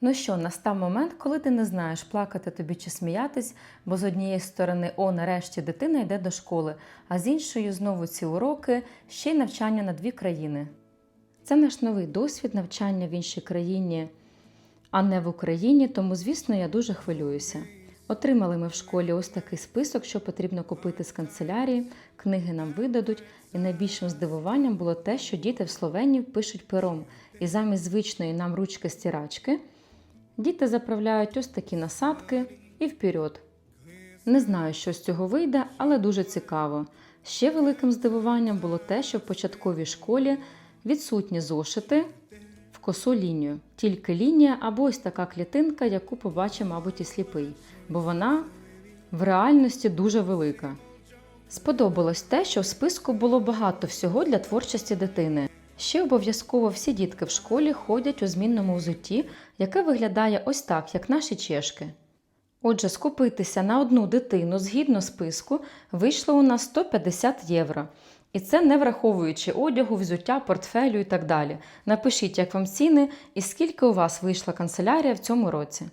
Ну що, настав момент, коли ти не знаєш, плакати тобі чи сміятись, бо з однієї сторони, о, нарешті дитина йде до школи, а з іншої знову ці уроки, ще й навчання на дві країни. Це наш новий досвід навчання в іншій країні, а не в Україні, тому, звісно, я дуже хвилююся. Отримали ми в школі ось такий список, що потрібно купити з канцелярії, книги нам видадуть, і найбільшим здивуванням було те, що діти в Словенії пишуть пером, і замість звичної нам ручки стирачки діти заправляють ось такі насадки і вперед. Не знаю, що з цього вийде, але дуже цікаво. Ще великим здивуванням було те, що в початковій школі відсутні зошити в косу лінію. Тільки лінія або ось така клітинка, яку побачив, мабуть, і сліпий, бо вона в реальності дуже велика. Сподобалось те, що в списку було багато всього для творчості дитини. Ще обов'язково всі дітки в школі ходять у змінному взутті, яке виглядає ось так, як наші чешки. Отже, скупитися на одну дитину згідно списку вийшло у нас 150 євро. І це не враховуючи одягу, взуття, портфелю і так далі. Напишіть, як вам ціни і скільки у вас вийшла канцелярія в цьому році.